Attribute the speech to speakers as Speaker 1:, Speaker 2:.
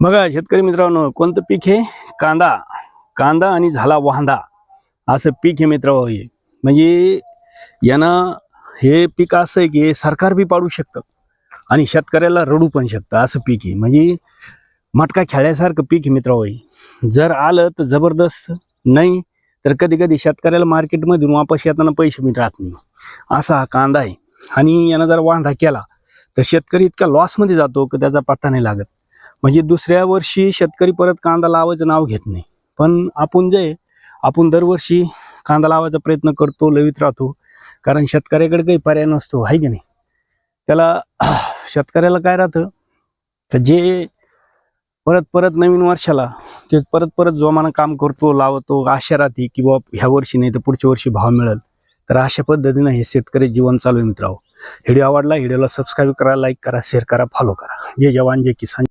Speaker 1: बघा शेतकरी मित्रांनो कोणतं पीक हे? कांदा. कांदा आणि झाला वांदा. असं पीक हे मित्र हे म्हणजे यानं हे पीक असं आहे की सरकार बी पाडू शकतं आणि शेतकऱ्याला रडू पण शकतं असं पीक आहे. म्हणजे मटका खेळल्यासारखं पीक आहे मित्र जर आलं तर जबरदस्त नाही तर कधी कधी शेतकऱ्याला मार्केटमधून वापस येताना पैसे मिळत राहत नाही. असा हा कांदा आहे. आणि यानं जर वांदा केला तर शेतकरी इतका लॉसमध्ये जातो की त्याचा पत्ता नाही लागत. म्हणजे दुसऱ्या वर्षी शेतकरी परत कांदा लावायचं नाव घेत नाही. पण आपण जे आपण दरवर्षी कांदा लावायचा प्रयत्न करतो लवित राहतो. कारण शेतकऱ्याकडे काही पर्याय नसतो आहे की नाही? त्याला शेतकऱ्याला काय राहतं? तर जे परत परत नवीन वर्षाला ते परत परत जोमानं काम करतो लावतो आशा राहते की बाबा ह्या वर्षी नाही तर पुढच्या वर्षी भाव मिळेल. तर अशा पद्धतीनं हे शेतकरी जीवन चालू आहे मित्रांनो. व्हिडिओ आवडला व्हिडिओला सबस्क्राईब करा लाईक करा शेअर करा फॉलो करा. जे जवान जे किसान.